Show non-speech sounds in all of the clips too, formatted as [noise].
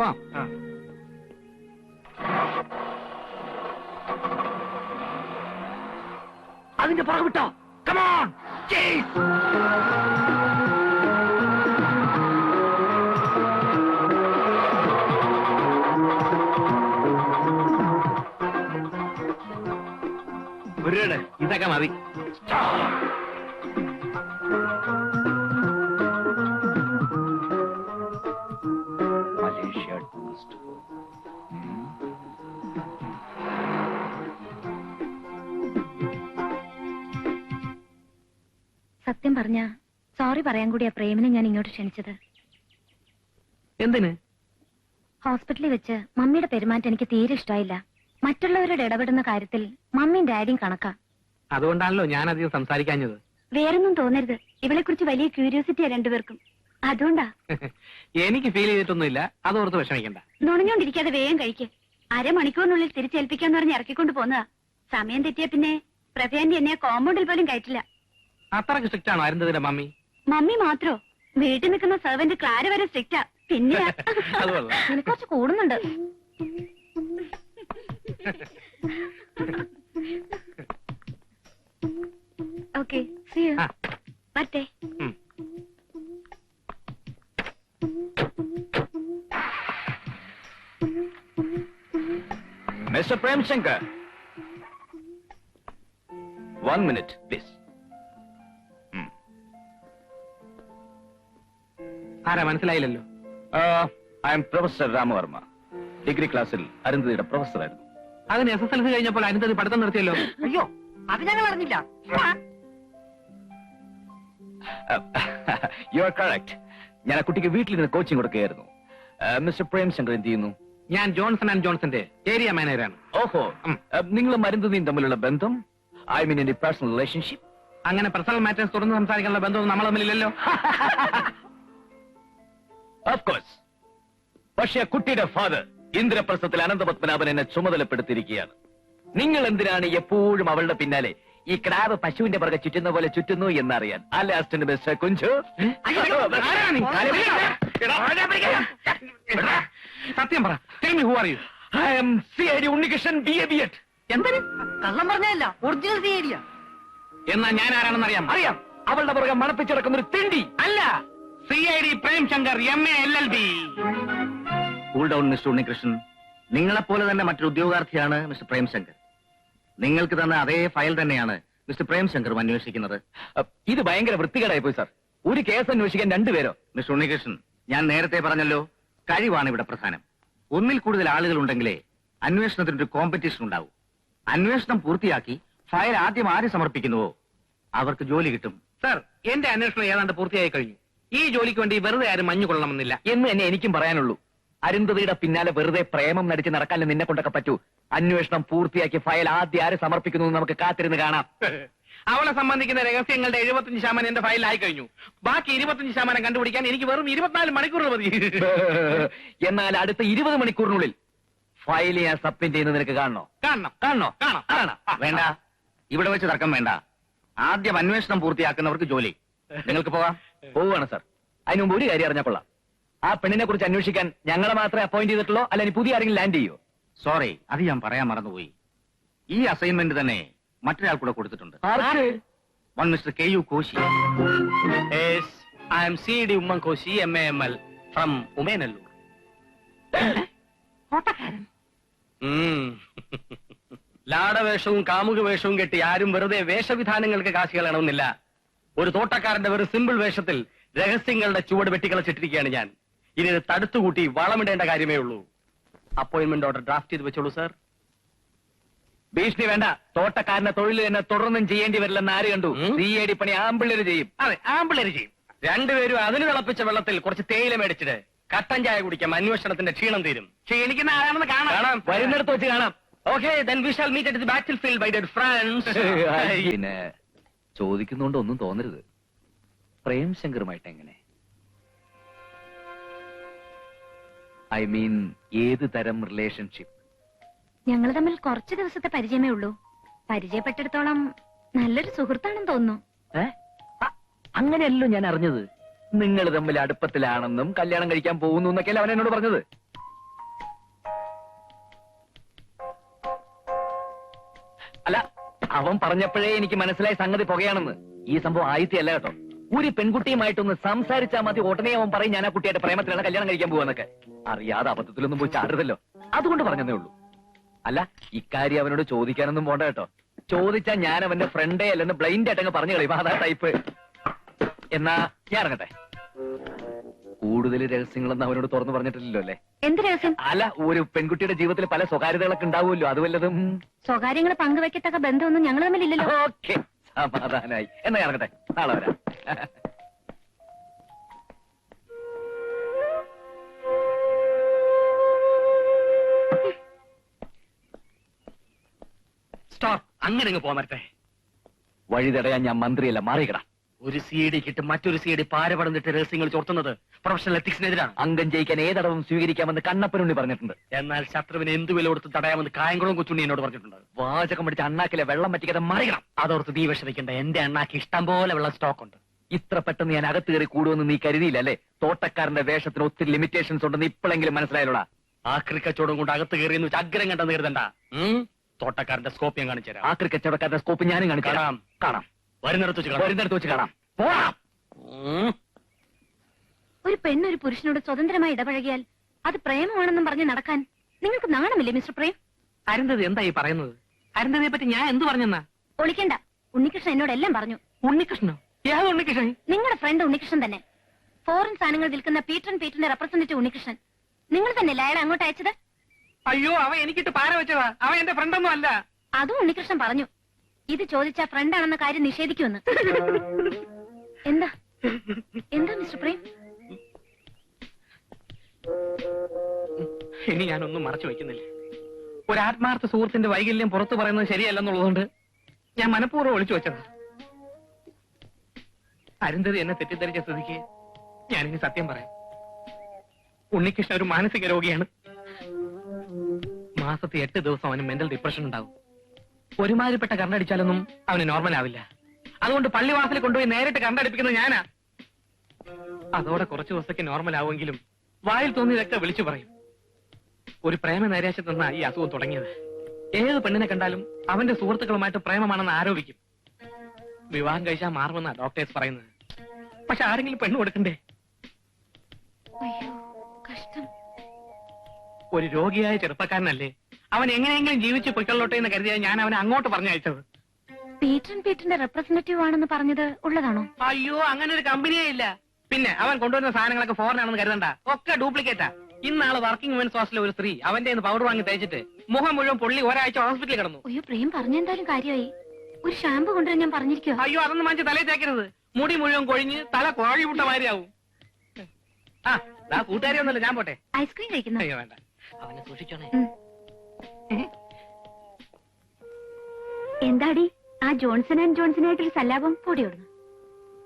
പോവാം അതിന്റെ പുറകെ വിട്ടോ. കമോൺ ഇതൊക്കെ മതി. പറഞ്ഞ? സോറി പറയാൻ കൂടിയാ പ്രേമിനെ ഞാൻ ഇങ്ങോട്ട് ക്ഷണിച്ചത്. എന്തിന്? ഹോസ്പിറ്റലിൽ വെച്ച് മമ്മിയുടെ പെരുമാറ്റം എനിക്ക് തീരെ ഇഷ്ടമായില്ല. മറ്റുള്ളവരോട് ഇടപെടുന്ന കാര്യത്തിൽ മമ്മിയും ഡാഡിയും കണക്കാ. അതുകൊണ്ടാണല്ലോ ഞാൻ അധികം സംസാരിക്കാഞ്ഞത്. വേറൊന്നും തോന്നരുത്. ഇവളെ കുറിച്ച് വലിയ ക്യൂരിയോസിറ്റിയാ രണ്ടുപേർക്കും. അതുകൊണ്ടാ? [laughs] എനിക്ക് ഫീൽ ചെയ്തിട്ടൊന്നുമില്ല. അതോർത്ത് വിഷമിക്കണ്ട. നുണഞ്ഞോണ്ടിരിക്കാതെ വേഗം കഴിക്ക്. അരമണിക്കൂറിനുള്ളിൽ തിരിച്ചേൽപ്പിക്കാന്ന് പറഞ്ഞ് ഇറക്കിക്കൊണ്ട് പോന്നതാ. സമയം തെറ്റിയ പിന്നെ പ്രഭയാന്റെ എന്നെ കോമ്പൗണ്ടിൽ പോലും കയറ്റില്ല. അത്രയ്ക്ക് സ്ട്രിക്റ്റ് ആണോ അരുന്ധതിന്റെ മമ്മി? മമ്മി മാത്രോ? വീട്ടിൽ നിൽക്കുന്ന സെർവന്റ് ക്ലാര വരെ സ്ട്രിക്റ്റാ പിന്നെ [laughs] അത് നിനക്ക് കുറച്ച് കൂടുന്നുണ്ട്. ഓക്കെ ആ. പറ്റേ ഉം. Mister Premshankar. One minute please ആരാ മനസ്സിലായില്ലല്ലോ? I M professor Ramavarma degree ക്ലാസ്സിൽ അരുന്ധതിയുടെ പ്രൊഫസറായിരുന്നു അതിന് എസ് എസ് എൽ സി കഴിഞ്ഞപ്പോൾ അരുന്ധതി പഠിത്തം നിർത്തിയല്ലോ? അയ്യോ അത് ഞങ്ങൾ അറിഞ്ഞില്ല. യു ആർ കറക്റ്റ് ഞാൻ ആ കുട്ടിക്ക് വീട്ടിൽ നിന്ന് കോച്ചിങ് കൊടുക്കുകയായിരുന്നു. മിസ്റ്റർ പ്രേംശങ്കർ എന്ത് ചെയ്യുന്നു? ഞാൻ ജോൺസൺ ആൻഡ് ജോൺസന്റെ ഏരിയ മാനേജറാണ്. ഓഹോ നിങ്ങൾ നിങ്ങളും അരുന്ധതിയും തമ്മിലുള്ള ബന്ധം ഐ മീൻ എന്റെ പേഴ്സണൽ റിലേഷൻഷിപ്പ് അങ്ങനെ പേഴ്സണൽ മാറ്റേഴ്സ് തുറന്ന് സംസാരിക്കാനുള്ള ബന്ധം നമ്മൾ തമ്മിലില്ലല്ലോ. [laughs] ഓഫ് കോഴ്സ് പക്ഷേ കുട്ടിയുടെ ഫാദർ ഇന്ദ്രപ്രസ്ഥത്തിൽ അനന്തപത്മനാഭൻ എന്നെ ചുമതലപ്പെടുത്തിയിരിക്കുകയാണ്. നിങ്ങൾ എന്തിനാണ് എപ്പോഴും അവളുടെ പിന്നാലെ ഈ ക്രാവ് പശുവിന്റെ പുറകെ ചുറ്റുന്ന പോലെ ചുറ്റുന്നു എന്നറിയാൻ? അല്ലെ അസിസ്റ്റന്റ് മിസ്റ്റർ കുഞ്ചു? സത്യം പറ. Tell me who are you? I'm C I D Unnikrishnan B A B Ed എന്തിന്? കള്ളം പറഞ്ഞല്ല ഒറിജിനൽ എന്നാ ഞാൻ ആരാണെന്ന് അറിയാം. അറിയാം അവളുടെ പുറകെ മണപ്പിച്ചിടക്കുന്ന ഒരു തിണ്ടി. അല്ല. C I D Prem Shankar M A L L B cool down mister Unnikrishnan. നിങ്ങളെപ്പോലെ തന്നെ മറ്റൊരു ഉദ്യോഗാർത്ഥിയാണ് മിസ്റ്റർ പ്രേംശങ്കർ. നിങ്ങൾക്ക് തന്ന അതേ ഫയൽ തന്നെയാണ് മിസ്റ്റർ പ്രേംശങ്കറും അന്വേഷിക്കുന്നത്. ഇത് ഭയങ്കര വൃത്തികേടായി പോയി സാർ. ഒരു കേസ് അന്വേഷിക്കാൻ രണ്ടുപേരോ മിസ്റ്റർ ഉണ്ണികൃഷ്ണൻ ഞാൻ നേരത്തെ പറഞ്ഞല്ലോ കഴിവാണ് ഇവിടെ പ്രധാനം. ഒന്നിൽ കൂടുതൽ ആളുകൾ ഉണ്ടെങ്കിലേ അന്വേഷണത്തിന് ഒരു കോമ്പറ്റീഷൻ ഉണ്ടാവും. അന്വേഷണം പൂർത്തിയാക്കി ഫയൽ ആദ്യം ആര് സമർപ്പിക്കുന്നുവോ? അവർക്ക് ജോലി കിട്ടും. സർ എന്റെ അന്വേഷണം ഏതാണ്ട് പൂർത്തിയായി കഴിഞ്ഞു. ഈ ജോലിക്ക് വേണ്ടി വെറുതെ ആരും മഞ്ഞു കൊള്ളണമെന്നില്ല. എന്ന് തന്നെ എനിക്കും പറയാനുള്ളൂ. അരുന്ധതിയുടെ പിന്നാലെ വെറുതെ പ്രേമം നടിച്ച് നടക്കാൻ നിന്നെ കൊണ്ടൊക്കെ പറ്റൂ. അന്വേഷണം പൂർത്തിയാക്കി ഫയൽ ആദ്യം ആര് സമർപ്പിക്കുന്നു നമുക്ക് കാത്തിരുന്ന് കാണാം. [laughs] അവളെ സംബന്ധിക്കുന്ന രഹസ്യങ്ങളുടെ എഴുപത്തഞ്ച് ശതമാനം എന്റെ ഫയലിലായി കഴിഞ്ഞു ബാക്കി ഇരുപത്തഞ്ച് ശതമാനം കണ്ടുപിടിക്കാൻ എനിക്ക് വെറും ഇരുപത്തിനാല് മണിക്കൂറുകൾ മതി. [laughs] എന്നാൽ അടുത്ത ഇരുപത് മണിക്കൂറിനുള്ളിൽ ഫയൽ ഞാൻ സബ്മിറ്റ് ചെയ്യുന്നത് നിനക്ക് കാണണോ? കാണണം. കാണണോ? കാണണം. കാണാം വേണ്ട. ഇവിടെ വെച്ച് തർക്കം വേണ്ട. ആദ്യം അന്വേഷണം പൂർത്തിയാക്കുന്നവർക്ക് ജോലി. [laughs] നിങ്ങൾക്ക് പോകാം. പോവുകയാണ് സാർ. അതിന് മുമ്പ് ഒരു കാര്യം അറിഞ്ഞാൽ കൊള്ളാം. ആ പെണ്ണിനെ കുറിച്ച് അന്വേഷിക്കാൻ ഞങ്ങളെ മാത്രമേ അപ്പോയിന്റ് ചെയ്തിട്ടുള്ളൂ അല്ല ഇനി പുതിയ ആരെങ്കിലും ലാൻഡ് ചെയ്യോ? സോറി അത് ഞാൻ പറയാൻ മറന്നുപോയി. ഈ അസൈൻമെന്റ് തന്നെ മറ്റൊരാൾ കൂടെ കൊടുത്തിട്ടുണ്ട്. One mister K U Koshy I'm C D Oommen Koshy M A M L from Umenallur ലാടവേഷവും കാമുക വേഷവും കെട്ടി ആരും വെറുതെ വേഷവിധാനങ്ങൾക്ക് കാശ് കളയണമെന്നില്ല ഒരു തോട്ടക്കാരന്റെ ഒരു സിമ്പിൾ വേഷത്തിൽ രഹസ്യങ്ങളുടെ ചുവട് വെട്ടിക്കളച്ചിട്ടിരിക്കുകയാണ് ഞാൻ. ഇനി ഇത് തടുത്തുകൂട്ടി വളമിടേണ്ട കാര്യമേ ഉള്ളൂ. അപ്പോയിന്റ്മെന്റ് ഓർഡർ ഡ്രാഫ്റ്റ് ചെയ്ത് വെച്ചോളൂ സാർ ഭീഷണി വേണ്ട. തോട്ടക്കാരന്റെ തൊഴിൽ തന്നെ തുടർന്നും ചെയ്യേണ്ടി വരില്ലെന്ന് ആര് കണ്ടു. സി എ ഡി പണി ആമ്പിള്ളേര് ചെയ്യും. അതെ ആമ്പിള്ളേര് ചെയ്യും. രണ്ടുപേരും അതിന് തിളപ്പിച്ച വെള്ളത്തിൽ കുറച്ച് തേയില മേടിച്ചിട്ട് കട്ടൻ ചായ കുടിക്കാം. അന്വേഷണത്തിന്റെ ക്ഷീണം തീരും. ക്ഷീണിക്കുന്ന ആരാണെന്ന് കാണാം. വരുന്നിടത്ത് വെച്ച് കാണാം. Okay then we shall meet at the battlefield bye dead friends പിന്നെ ചോദിക്കുന്നോണ്ട് ഒന്നും തോന്നരുത്. പ്രേം ശങ്കറുമായിട്ട് എങ്ങനെ? ഐ മീൻ ഏത് തരം റിലേഷൻഷിപ്പ്? ഞങ്ങൾ തമ്മിൽ കുറച്ച് ദിവസത്തെ പരിചയമേ ഉള്ളൂ. പരിചയപ്പെട്ടിടത്തോളം നല്ലൊരു സുഹൃത്താണെന്ന് തോന്നുന്നു. അങ്ങനെയല്ലോ ഞാൻ അറിഞ്ഞത്. നിങ്ങൾ തമ്മിൽ അടുപ്പത്തിലാണെന്നും കല്യാണം കഴിക്കാൻ പോകുന്നു എന്നൊക്കെയല്ലേ അവൻ എന്നോട് പറഞ്ഞത്. അവൻ പറഞ്ഞപ്പോഴേ എനിക്ക് മനസ്സിലായ സംഗതി പുകയാണെന്ന്. ഈ സംഭവം ആയിത്തല്ല കേട്ടോ. ഒരു പെൺകുട്ടിയുമായിട്ടൊന്ന് സംസാരിച്ചാൽ മതി ഉടനെ അവൻ പറയും ഞാൻ ആ കുട്ടിയായിട്ട് പ്രേമത്തിലാണ് കല്യാണം കഴിക്കാൻ പോവാന്നൊക്കെ. അറിയാതെ അബദ്ധത്തിലൊന്നും പോയി ചാടരുതല്ലോ. അതുകൊണ്ട് പറഞ്ഞതേ ഉള്ളൂ. അല്ല ഇക്കാര്യം അവനോട് ചോദിക്കാനൊന്നും പോണ്ട കേട്ടോ. ചോദിച്ചാൽ ഞാൻ അവന്റെ ഫ്രണ്ടേ അല്ലെന്ന് ബ്ലൈൻഡ് ആയിട്ടങ്ങ് പറഞ്ഞു കളയും. അതാ ടൈപ്പ് എന്നാ ഞാൻ ഇറങ്ങട്ടെ. കൂടുതൽ രഹസ്യങ്ങളൊന്നും അവനോട് തുറന്നു പറഞ്ഞിട്ടില്ലല്ലോ അല്ലേ? എന്ത് രഹസ്യം? അല്ല ഒരു പെൺകുട്ടിയുടെ ജീവിതത്തിൽ പല സ്വകാര്യതകളൊക്കെ ഉണ്ടാവുമല്ലോ അത് വല്ലതും? സ്വകാര്യങ്ങൾ പങ്കുവെക്കത്തക്ക ബന്ധമൊന്നും ഞങ്ങൾ തമ്മിലില്ലല്ലോ. ഓക്കെ സമാധാനായി. എന്നാ ഇറങ്ങട്ടെ നാളെ വരാം. സ്റ്റോപ്പ് അങ്ങനെ അങ്ങ് വരട്ടെ വഴി തടയാൻ ഞാൻ മന്ത്രിയല്ല മാറിയിക്കടാ ഒരു സി ഡി കിട്ടും മറ്റൊരു സി ഡി പാരപടന്നിട്ട് രഹസ്യങ്ങൾ ചോർത്തുന്നത് പ്രൊഫഷണൽ എത്തിക്സിനെതിരാണ് അംഗം ജയിക്കാൻ ഏതടവും സ്വീകരിക്കാമെന്ന് കണ്ണപ്പനുണ്ണി പറഞ്ഞിട്ടുണ്ട്. എന്നാൽ ശത്രുവിനെ എന്ത് വില കൊടുത്ത് തടയാമെന്ന് കായംകുളം കൊച്ചുണ്ണി എന്നോട് പറഞ്ഞിട്ടുണ്ട്. വാചകം പിടിച്ച അണ്ണാക്കിലെ വെള്ളം പറ്റിക്കാതെ മറിയണം അതോർത്ത് നീ വിഷമിക്കേണ്ട എന്റെ അണ്ണാക്ക് ഇഷ്ടം പോലെ വെള്ളം സ്റ്റോക്ക് ഉണ്ട് ഇത്ര പെട്ടെന്ന് ഞാൻ അകത്ത് കയറി കൂടുമെന്ന് നീ കരുതിയില്ല അല്ലേ? തോട്ടക്കാരന്റെ വേഷത്തിന് ഒത്തിരി ലിമിറ്റേഷൻസ് ഉണ്ടെന്ന് ഇപ്പോഴെങ്കിലും മനസ്സിലായല്ലോടാ? ആ ക്രിക്കച്ചോടും കൊണ്ട് അകത്ത് കയറിയെന്ന് വെച്ച് അഗ്രം കണ്ടെന്ന് കരുതണ്ട. തോട്ടക്കാരന്റെ സ്കോപ്പ് ഞാൻ കാണിച്ചു തരാം ആ കച്ചവടക്കാരന്റെ സ്കോപ്പ് ഞാനും കാണിച്ചു കാണാം. കാണാം. വരുന്നിടത്ത് വെച്ച് കാണാം. വരുന്നിടത്ത് വെച്ച് കാണാം. പോവാം ഒരു പെണ്ണൊരു പുരുഷനോട് സ്വതന്ത്രമായി ഇടപഴകിയാൽ അത് പ്രേമമാണെന്നും പറഞ്ഞ് നടക്കാൻ നിങ്ങൾക്ക് നാണമില്ലേ മിസ്റ്റർ പ്രേം? അരുന്ധതി എന്താ ഈ പറയുന്നത്? അരുന്ധതിയെ പറ്റി ഞാൻ എന്ത് പറഞ്ഞെന്നാ? ഒളിക്കണ്ട. ഉണ്ണികൃഷ്ണൻ എന്നോട് എല്ലാം പറഞ്ഞു. ഉണ്ണികൃഷ്ണനോ? ഏത് ഉണ്ണികൃഷ്ണൻ? നിങ്ങളുടെ ഫ്രണ്ട് ഉണ്ണികൃഷ്ണൻ തന്നെ. ഫോറിൻ സാധനങ്ങൾ വിൽക്കുന്ന പീറ്റർ പീറ്ററിന്റെ റെപ്രസെന്റേറ്റീവ് ഉണ്ണികൃഷ്ണൻ. നിങ്ങൾ തന്നെ അയാളെ അങ്ങോട്ട് അയച്ചത്? അയ്യോ അവ എനിക്കിട്ട് പാര വെച്ചതാ. അവ എന്റെ ഫ്രണ്ടൊന്നും അല്ല. അതും ഉണ്ണികൃഷ്ണൻ പറഞ്ഞു. ഇത് ചോദിച്ച ഫ്രണ്ടാണെന്ന കാര്യം നിഷേധിക്കുമെന്ന്. എന്താ? എന്താ മിസ്റ്റർ പ്രേം? ഇനി ഞാനൊന്നും മറച്ചു വെക്കുന്നില്ല ഒരു ആത്മാർത്ഥ സുഹൃത്തിന്റെ വൈകല്യം പുറത്തു പറയുന്നത് ശരിയല്ലെന്നുള്ളതുകൊണ്ട് ഞാൻ മനഃപൂർവം ഒളിച്ചു വെച്ചത്. അരുന്ധതി എന്നെ തെറ്റിദ്ധരിച്ച സ്ഥിതിക്ക് ഞാനിനി സത്യം പറയാം. ഉണ്ണികൃഷ്ണൻ ഒരു മാനസിക രോഗിയാണ്. മാസത്തെ എട്ട് ദിവസം അവന് മെന്റൽ ഡിപ്രഷൻ ഉണ്ടാവും. ഒരുമാതിരിപ്പെട്ട കണ്ടടിച്ചാലൊന്നും അവന് നോർമൽ ആവില്ല. അതുകൊണ്ട് പള്ളിവാസിൽ കൊണ്ടുപോയി നേരിട്ട് കണ്ടടിപ്പിക്കുന്നത് ഞാനാ. അതോടെ കുറച്ചു ദിവസത്തേക്ക് നോർമൽ ആവുമെങ്കിലും വായിൽ തോന്നിയതൊക്കെ വിളിച്ചു പറയും. ഒരു പ്രേമ നൈരാശ്യം തന്ന ഈ അസുഖം തുടങ്ങിയത്. ഏത് പെണ്ണിനെ കണ്ടാലും അവന്റെ സുഹൃത്തുക്കളുമായിട്ട് പ്രേമമാണെന്ന് ആരോപിക്കും. വിവാഹം കഴിച്ചാൽ മാറുമെന്നാ ഡോക്ടേഴ്സ് പറയുന്നത്. പക്ഷെ ആരെങ്കിലും പെണ്ണ് കൊടുക്കണ്ടേ? ഒരു രോഗിയായ ചെറുപ്പക്കാരനല്ലേ അവൻ എങ്ങനെയെങ്കിലും ജീവിച്ച് പൊയ്ക്കൊള്ളോട്ടെ എന്ന് കരുതിയാണ് ഞാൻ അവനെ അങ്ങോട്ട് പറഞ്ഞയച്ചത്. പീറ്റർ പീറ്ററിന്റെ റെപ്രസെന്റേറ്റീവ് ആണെന്ന് പറഞ്ഞത് ഉള്ളതാണോ? അയ്യോ അങ്ങനെ ഒരു കമ്പനിയേ ഇല്ല. പിന്നെ അവൻ കൊണ്ടുവരുന്ന സാധനങ്ങളൊക്കെ ഫോറിൻ ആണെന്ന് കരുതണ്ട. ഒക്കെ ഡ്യൂപ്ലിക്കേറ്റാ ഇന്നാൾ വർക്കിംഗ് വുമൻസ് ഹോസ്റ്റലിൽ ഒരു സ്ത്രീ. അവന്റെ പൗഡർ വാങ്ങി തേച്ചിട്ട് മുഖം മുഴുവൻ പൊള്ളി ഒരാഴ്ച ഹോസ്പിറ്റലിൽ കിടന്നു. അയ്യോ പ്രേം പറഞ്ഞെന്തായാലും കാര്യമായി. ഒരു ഷാമ്പു കൊണ്ടുവരാൻ ഞാൻ പറഞ്ഞിരിക്കോ അയ്യോ അതൊന്നും വാങ്ങിച്ച് തലയിൽ തേക്കരുത്. മുടി മുഴുവൻ കൊഴിഞ്ഞ് തല കോഴി വിട്ട മാതിരിയാവും. ആ കൂട്ടുകാരി ഒന്നുമില്ല ഞാൻ പോട്ടെ. ഐസ്ക്രീം കഴിക്കുന്നു? അയ്യോ വേണ്ട. അവനെ സൂക്ഷിച്ചോണേ. എന്താടി? ആ ജോൺസൺ ആൻഡ് ജോൺസൺ ആയിട്ടൊരു സല്ലാപം പൊടിയോടുന്നു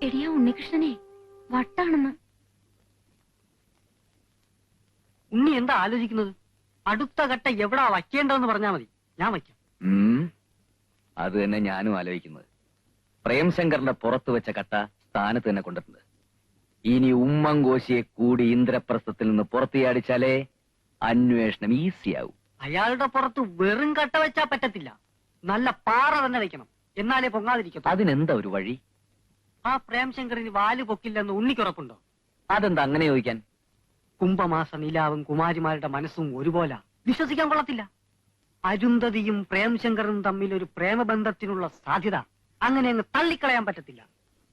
എടിയാ ഉണ്ണികൃഷ്ണനെ വട്ടാണെന്ന്. ഉണ്ണി എന്താ ആലോചിക്കുന്നത്? അടുത്ത ഘട്ടം എവിടാ വയ്ക്കേണ്ടതെന്ന് പറഞ്ഞാ മതി. ഞാൻ വയ്ക്കാം. അത് തന്നെ ഞാനും ആലോചിക്കുന്നത്. പ്രേംശങ്കറിന്റെ പുറത്തു വെച്ച കട്ട സ്ഥാനത്ത് തന്നെ കൊണ്ടിട്ടുണ്ട്. ഇനി ഉമ്മൻകോശിയെ കൂടി ഇന്ദ്രപ്രസ്ഥത്തിൽ നിന്ന് പുറത്തിയാടിച്ചാലേ അന്വേഷണം ഈസിയാവും. അയാളുടെ പുറത്ത് വെറും കട്ട വെച്ചാ പറ്റത്തില്ല. നല്ല പാറ തന്നെ വെക്കണം. എന്നാലേ പൊങ്ങാതിരിക്കും അതിനെന്താ ഒരു വഴി? ആ പ്രേംശങ്കറിന് വാൽ പൊക്കില്ലെന്ന് ഉണ്ണിക്കുറപ്പുണ്ടോ? അതെന്താ അങ്ങനെ ചോദിക്കാൻ? കുംഭമാസ നിലാവും കുമാരിമാരുടെ മനസ്സും ഒരുപോലെ. വിശ്വസിക്കാൻ കൊള്ളത്തില്ല. അരുന്ധതിയും പ്രേംശങ്കറും തമ്മിൽ ഒരു പ്രേമബന്ധത്തിനുള്ള സാധ്യത അങ്ങനെ അങ്ങ് തള്ളിക്കളയാൻ പറ്റത്തില്ല.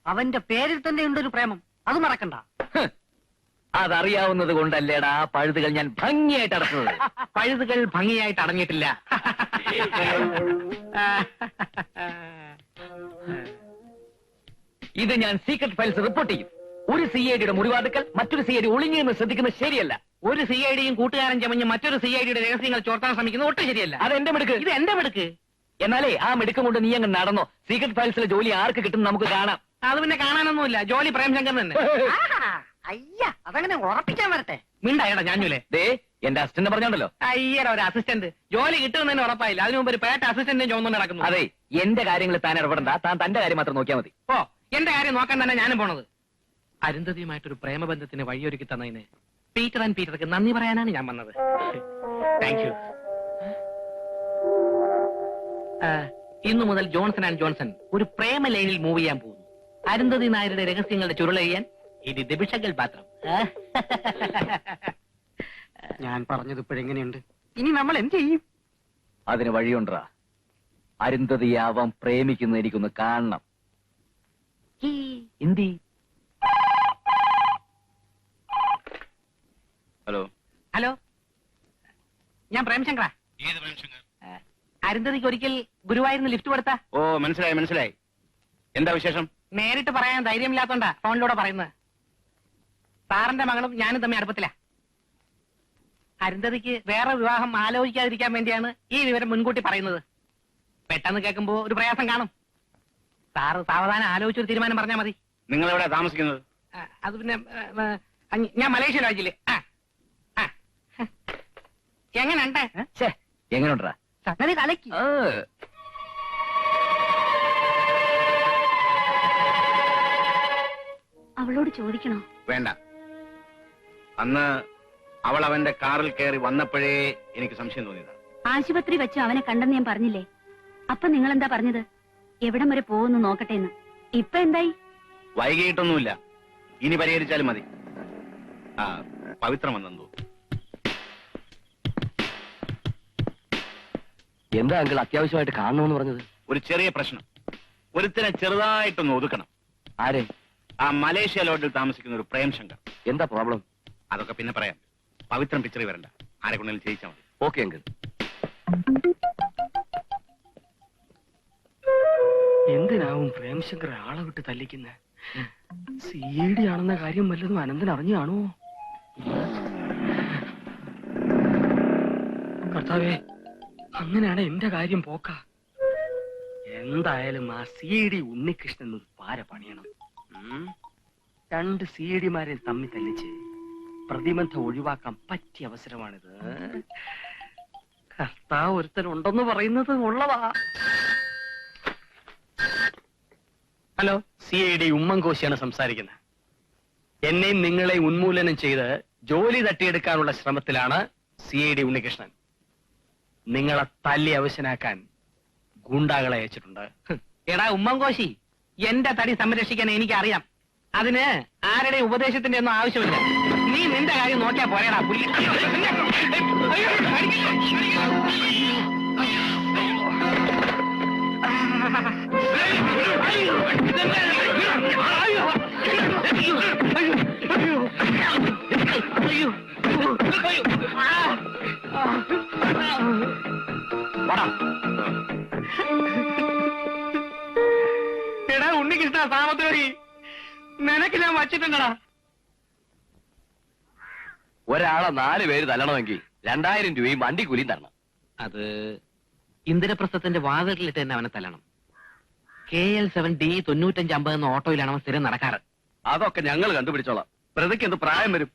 അവന്റെ പേരിൽ തന്നെ ഉണ്ട് ഒരു പ്രേമം. അത് മറക്കണ്ട. അതറിയാവുന്നത് കൊണ്ടല്ലേടാ പഴുതുകൾ ഞാൻ ഭംഗിയായിട്ട് അടക്കുന്നത്. [laughs] പഴുതുകൾ ഭംഗിയായിട്ട് അടഞ്ഞിട്ടില്ല. [laughs] ഇത് ഞാൻ സീക്രട്ട് ഫയൽസ് റിപ്പോർട്ട് ചെയ്യും. ഒരു സി ഐ ഡിയുടെ മുറിവാതുക്കൾ മറ്റൊരു സി ഐ ഡി ഒളിഞ്ഞെന്ന് ശ്രദ്ധിക്കുന്നത് ശരിയല്ല. ഒരു സി ഐ ഡിയും കൂട്ടുകാരൻ ചമഞ്ഞ് മറ്റൊരു സി ഐ ഡിയുടെ രഹസ്യങ്ങൾ ചോർത്താൻ ശ്രമിക്കുന്നത് ഒട്ടും ശരിയല്ല. അത് എന്റെ മിടുക്ക്. ഇത് എന്റെ മിടുക്ക്. എന്നാലേ ആ മിടുക്കം കൊണ്ട് നീ അങ്ങ് നടന്നോ. സീക്രട്ട് ഫയൽസിലെ ജോലി ആർക്ക് കിട്ടും നമുക്ക് കാണാം. അത് പിന്നെ കാണാനൊന്നുമില്ല. ജോലി പ്രേംശങ്കർ തന്നെ. [laughs] അയ്യ അതങ്ങനെ ഉറപ്പിക്കാൻ വരട്ടെ. മിണ്ടായടാ ഞാനുലേ ദേ എന്റെ അസിസ്റ്റന്റ് പറഞ്ഞോണ്ടല്ലോ. അയ്യട ഒരു അസിസ്റ്റന്റ് ജോലി കിട്ടുമെന്ന് ഉറപ്പായില്ല. അതിനു മുമ്പ് ഒരു പേട്ട അസിസ്റ്റന്റ് ചോദിച്ചു നടക്കുന്നു അതെ എന്റെ കാര്യങ്ങൾ താൻ ഇടപെടണ്ട. താൻ തന്റെ കാര്യം മാത്രം നോക്കിയാൽ മതി. ഓ എന്റെ കാര്യം നോക്കാൻ തന്നെ ഞാനും പോണത്. അരുന്ധതിയുമായിട്ടൊരു പ്രേമബന്ധത്തിന് വഴിയൊരുക്കി തന്നതിന് പീറ്റർ ആൻഡ് പീറ്റർക്ക് നന്ദി പറയാനാണ് ഞാൻ വന്നത്. താങ്ക് യു ഇന്നു മുതൽ ജോൺസൺ ആൻഡ് ജോൺസൺ ഒരു പ്രേമ ലൈനിൽ മൂവ് ചെയ്യാൻ പോകുന്നു. അരുന്ധതി നായരുടെ രഹസ്യങ്ങളുടെ ചുരുളെയ്യാൻ ഇനി ദിബിഷകൾ പാത്രം ഞാൻ പറഞ്ഞത് ഇപ്പോഴെങ്ങനെയുണ്ട്? ഇനി നമ്മൾ എന്ത് ചെയ്യും? അതിന് വഴിയുണ്ടാ? അരുന്ധതിയാവാൻ പ്രേമിക്കുന്ന എനിക്കൊന്ന് കാണണം. എന്തി? ഹലോ. ഹലോ. ഞാൻ പ്രേംശങ്കറാ. അരുന്ധതിക്ക് ഒരിക്കൽ ഗുരുവായൂരിന്ന് ലിഫ്റ്റ് കൊടുത്താ? ഓ മനസ്സിലായി മനസ്സിലായി. എന്താ വിശേഷം? നേരിട്ട് പറയാൻ ധൈര്യമില്ലാത്തോണ്ടാ ഫോണിലൂടെ പറയുന്നത്. സാറിന്റെ മകളും ഞാനും തമ്മിൽ അടുപ്പത്തില. അരുന്ധതിക്ക് വേറെ വിവാഹം ആലോചിക്കാതിരിക്കാൻ വേണ്ടിയാണ് ഈ വിവരം മുൻകൂട്ടി പറയുന്നത്. പെട്ടെന്ന് കേൾക്കുമ്പോ ഒരു പ്രയാസം കാണും. സാറ് സാവധാനം ആലോചിച്ചൊരു തീരുമാനം പറഞ്ഞാൽ മതി. നിങ്ങൾ എവിടെ താമസിക്കുന്നത്? ആ, അത് പിന്നെ ആ, ആ, ഞാൻ മലേഷ്യ രാജ്യത്തിൽ ആ ആ. എങ്ങനെയുണ്ട് എങ്ങനെയുണ്ടാ സംഗതി കലക്കി. അവളോട് ചോദിക്കണോ? വേണ്ട. അന്ന് അവൾ അവന്റെ കാറിൽ കയറി വന്നപ്പോഴേ എനിക്ക് സംശയം തോന്നിയതാണ്. ആശുപത്രി വെച്ച് അവനെ കണ്ടെന്ന് ഞാൻ പറഞ്ഞില്ലേ? അപ്പൊ നിങ്ങൾ എന്താ പറഞ്ഞത്? എവിടം വരെ പോകുന്നു നോക്കട്ടെ എന്ന് ഇപ്പൊ എന്തായി? വൈകിട്ടൊന്നുമില്ല ഇനി പരിഹരിച്ചാലും മതി. ആ പവിത്രം വന്നെന്തോ. എന്താ അങ്കിൾ അത്യാവശ്യമായിട്ട് കാണണമെന്ന് പറഞ്ഞത്? ഒരു ചെറിയ പ്രശ്നം. ഒരുത്തിനെ ചെറുതായിട്ടൊന്ന് ഒതുക്കണം. ആരെ? ആ മലേഷ്യ ലോഡിൽ താമസിക്കുന്ന ഒരു പ്രേം ശങ്കർ എന്താ പ്രോബ്ലം അതൊക്കെ പിന്നെ പറയാം. പവിത്രം പിക്ചറിൽ വരണ്ട. ആരെ കൊണ്ടെങ്കിലും ചെയ്യിച്ചാൽ മതി. Okay uncle. എന്തിനാവും പ്രേംശങ്കർ ആളെ വിട്ട് തല്ലിക്കുന്ന? സി ഡി ആണെന്ന കാര്യം വല്ലതും അനന്തൻ അറിഞ്ഞു കാണുമോ? കർത്താവേ അങ്ങനെയാണ് എന്റെ കാര്യം പോക്ക. എന്തായാലും ആ സി ഡി ഉണ്ണികൃഷ്ണൻ ഒരു പാര പണിയണം. രണ്ട് സി ഡിമാരെ തമ്മിൽ തല്ലിച്ച് പ്രതിബന്ധം ഒഴിവാക്കാൻ പറ്റിയ അവസരമാണിത്. കർത്താവ് ഒരുത്തൻ ഉണ്ടെന്ന് പറയുന്നത് ഉള്ളതാ. ഹലോ സി ഐ ഡി ഉമ്മൻകോശിയാണ് സംസാരിക്കുന്നത്. എന്നെയും നിങ്ങളെ ഉന്മൂലനം ചെയ്ത് ജോലി തട്ടിയെടുക്കാനുള്ള ശ്രമത്തിലാണ് സി ഐ ഡി ഉണ്ണികൃഷ്ണൻ. നിങ്ങളെ തല്ലി അവശനാക്കാൻ ഗുണ്ടാകളെ അയച്ചിട്ടുണ്ട്. എടാ ഉമ്മൻകോശി എന്റെ തടി സംരക്ഷിക്കാൻ എനിക്കറിയാം. അതിന് ആരുടെ ഉപദേശത്തിന്റെ ഒന്നും ആവശ്യമില്ല. നിന്റെ കാര്യം നോക്കിയാ പോരാടാ പുലി. എടാ ഉണ്ണികൃഷ്ണ സാമത്തോരി നിനക്ക് ഞാൻ വച്ചിട്ടുണ്ടടാ. ഒരാളെ നാല് പേര് തല്ലണമെങ്കിൽ രണ്ടായിരം രൂപയും വണ്ടി കൂലിയും തരണം. അത് ഇന്ദിരപ്രസ്ഥത്തിന്റെ വാതിലിട്ട് തന്നെ അവനെ തല്ലണം. കെ എൽ സെവൻ ഡി തൊണ്ണൂറ്റഞ്ച് അമ്പത് എന്ന ഓട്ടോയിലാണ് അവൻ സ്ഥിരം നടക്കാറ്. അതൊക്കെ ഞങ്ങൾ കണ്ടുപിടിച്ചോളാം. പ്രതിക്ക് എന്ത് പ്രായം വരും?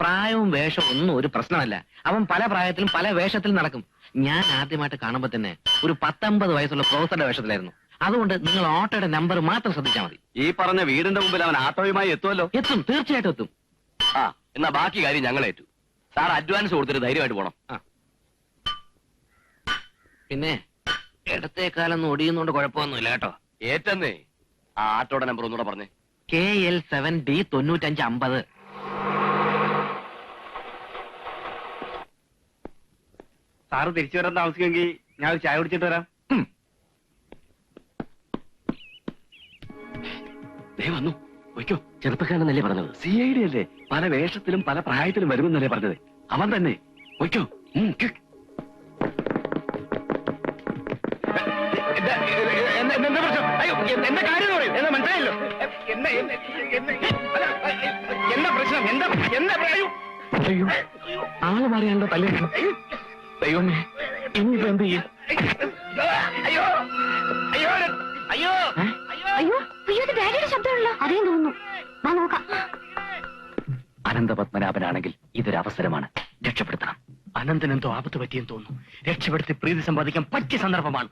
പ്രായവും വേഷവും ഒന്നും ഒരു പ്രശ്നമല്ല. അവൻ പല പ്രായത്തിലും പല വേഷത്തിലും നടക്കും. ഞാൻ ആദ്യമായിട്ട് കാണുമ്പോ തന്നെ ഒരു പത്തൊമ്പത് വയസ്സുള്ള പ്രൊഫസറുടെ വേഷത്തിലായിരുന്നു. അതുകൊണ്ട് നിങ്ങൾ ഓട്ടോയുടെ നമ്പർ മാത്രം ശ്രദ്ധിച്ചാൽ മതി. ഈ പറഞ്ഞ വീടിന്റെ മുമ്പിൽ അവൻ ആട്ടോയുമായി എത്തുമല്ലോ? എത്തും തീർച്ചയായിട്ടും എത്തും. ആ എന്നാ ബാക്കി കാര്യം ഞങ്ങളേറ്റു സാർ അഡ്വാൻസ് കൊടുത്തിട്ട് ധൈര്യമായിട്ട് പോണം. പിന്നെ ഇടത്തേക്കാലൊന്നും ഒടിയുന്നോണ്ട് കുഴപ്പമൊന്നുമില്ല കേട്ടോ. ഏറ്റന്നേ. ആ ആട്ടോടെ നമ്പർ ഒന്നുകൂടെ പറഞ്ഞേ. കെ എൽ സെവൻ ഡി തൊണ്ണൂറ്റഞ്ച് അമ്പത്. സാറ് തിരിച്ചു വരാൻ താമസിക്കുമെങ്കിൽ ഞാൻ ഒരു ചായ കുടിച്ചിട്ട് വരാം. ദേ വന്നു. വയ്ക്കോ. ചെറുപ്പക്കാരനല്ലേ പറഞ്ഞത്? സി ഐ ഡി അല്ലേ? പല വേഷത്തിലും പല പ്രായത്തിലും വരുമെന്നല്ലേ പറഞ്ഞത്. അവൻ തന്നെ. വയ്ക്കോ. ഉം, കിക്ക്. എന്താ പ്രശ്നം? എന്താ എന്താ പറയൂ അയ്യോ ആൾ മാറിയാണല്ലോ തല്ലേ ദൈവമേ ഇനിയിപ്പോ എന്ത് ചെയ്യും? അയ്യോ അയ്യോ അയ്യോ അയ്യോ. അയ്യോ. തോന്നുന്നു നോക്കാം അനന്തപത്മനാഭനാണെങ്കിൽ ഇതൊരു അവസരമാണ് രക്ഷപ്പെടുത്തണം അനന്തൻ എന്തോ ആപത്ത് പറ്റിയെന്ന് തോന്നുന്നു രക്ഷപ്പെടുത്തി പ്രീതി സമ്പാദിക്കാൻ പറ്റിയ സന്ദർഭമാണ്